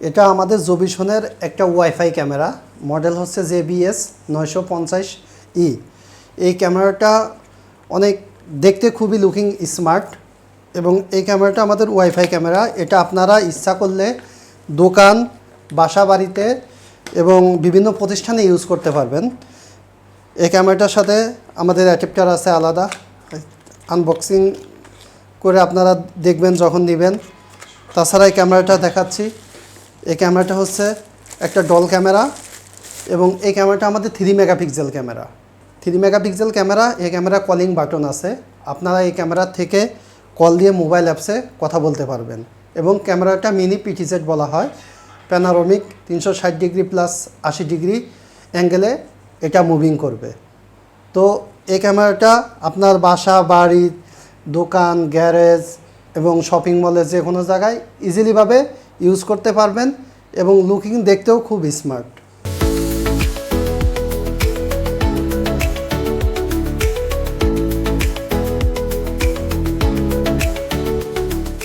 এটা আমাদের জবিসনের একটা ওয়াইফাই ক্যামেরা, মডেল হচ্ছে জেবিএস নয়শো পঞ্চাশ ই। এই ক্যামেরাটা অনেক দেখতে খুবই লুকিং স্মার্ট এবং এই ক্যামেরাটা আমাদের ওয়াইফাই ক্যামেরা। এটা আপনারা ইচ্ছা করলে দোকান বাসা বাড়িতে এবং বিভিন্ন প্রতিষ্ঠানে ইউজ করতে পারবেন। এই ক্যামেরাটার সাথে আমাদের অ্যাডাপ্টার আছে আলাদা। আনবক্সিং করে আপনারা দেখবেন, যখন নেবেন। তাছাড়া এই ক্যামেরাটা দেখাচ্ছি। এই ক্যামেরাটা হচ্ছে একটা ডল ক্যামেরা এবং এই ক্যামেরাটা আমাদের three megapixel camera. Three megapixel camera, এই ক্যামেরা কলিং বাটন আছে। আপনারা এই ক্যামেরা থেকে কল দিয়ে মোবাইল অ্যাপসে কথা বলতে পারবেন এবং ক্যামেরাটা মিনি পিটিজেড বলা হয়। প্যানারোমিক তিনশো ষাট ডিগ্রি প্লাস আশি ডিগ্রি অ্যাঙ্গেলে এটা মুভিং করবে। তো এই ক্যামেরাটা আপনার বাসা, বাড়ি, দোকান গ্যারেজ এবং শপিং মলে যে কোনো জায়গায় ইজিলিভাবে ইউজ করতে পারবেন এবং লুকিং দেখতেও খুব স্মার্ট।